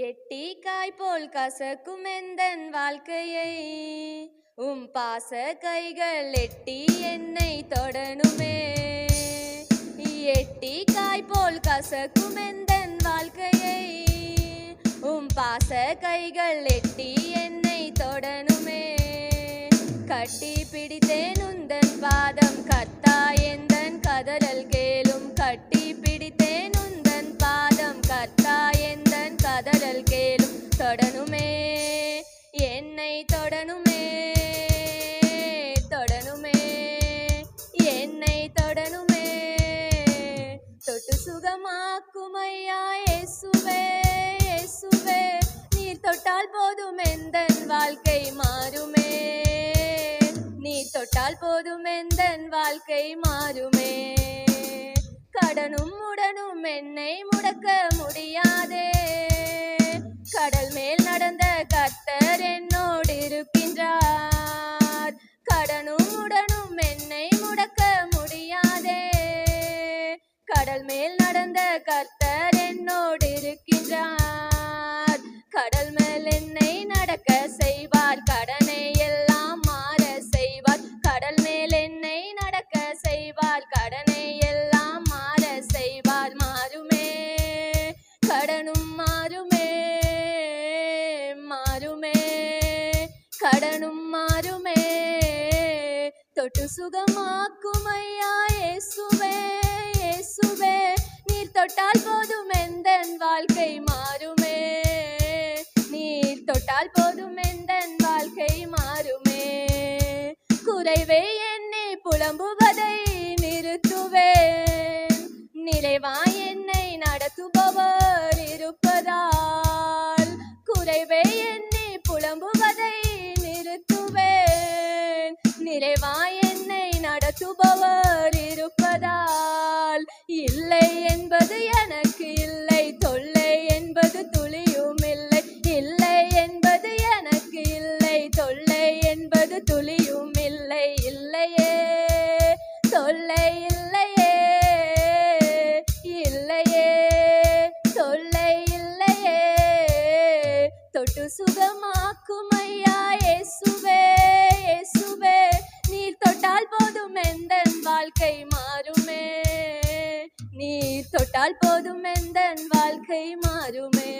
எட்டிக்காய் போல் கசக்கும் எந்தன் வாழ்க்கையை? உம் பாச கைகள் எட்டி என்னை தொடணுமே. எட்டிக்காய் போல் கசக்கும் எந்தன் வாழ்க்கையை? உம் பாச கைகள் எட்டி என்னை தொடணுமே. கட்டி பிடித்தேன் உந்தன் பாதம் கத்தா எந்தன் கதறல் கேளும் கட்டி தொடணுமே. என்னை தொடணுமே. தொடணுமே. என்னை தொடணுமே. தொட்டு சுகமாக்கும் ஐயா இயேசுவே இயேசுவே. நீர் தொட்டால் போதும் எந்தன் வாழ்க்கை மாறுமே. நீ தொட்டால் போதும் எந்தன் வாழ்க்கை மாறுமே. கடனும் உடனும் என்னை முடக்க முடியாது மேல் கத்தர் கர்த்தர் என்னோடு இருக்கின்றார். கடனும் உடனும் என்னை முடக்க முடியாதே. கடல் மேல் நடந்த கர்த்தர் என்னோடு இருக்கின்றார். கடனும் மாறுமே தொட்டு சுகமாக்குமையா இயேசுவே இயேசுவே நீர் தொட்டால் போதும் எந்த வாழ்க்கை மாறுமே நீர் தொட்டால் போதும் எந்த வாழ்க்கை மாறுமே குறைவே என்னை புலம்புவதை நிறுத்துவேன் நிலைவாய் தேவா என்னை நடத்துபவர் இருப்பதால். இல்லை என்பது எனக்கு இல்லை தொல்லை என்பது துளியும் இல்லை. இல்லை என்பது எனக்கு இல்லை தொல்லை என்பது துளியும் இல்லை. இல்லையே தொல்லை இல்லையே இல்லையே தொல்லை இல்லையே. தொட்டு சுகமாக்கும் ஐயா இயேசுவே. வாழ்க்கை மாறுமே. நீர் தொட்டால் போதும் எந்த வாழ்க்கை மாறுமே.